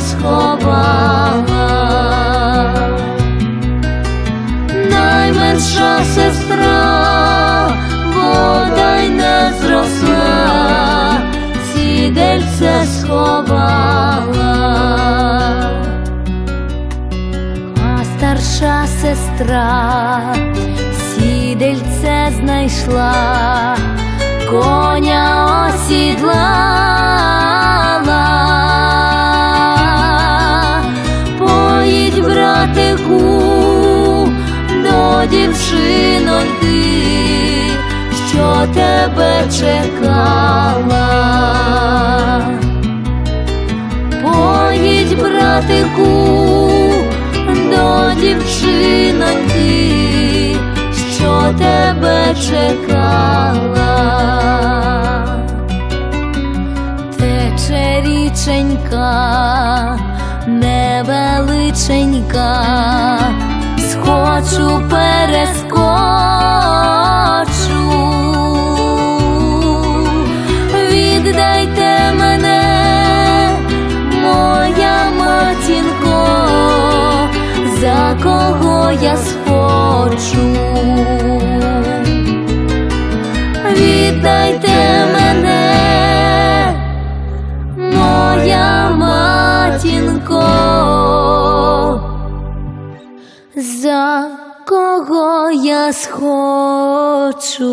сховала, найменша сестра, бодай не зросла, сідельце сховала. А старша сестра сідельце знайшла, коня осідлала, до дівчиноньки, що тебе чекала. Поїдь, братику, до дівчиноньки, що тебе чекала. Тече річенька, невеличенька, схочу за я схочу. Віддайте мене, моя матінко, за кого я схочу.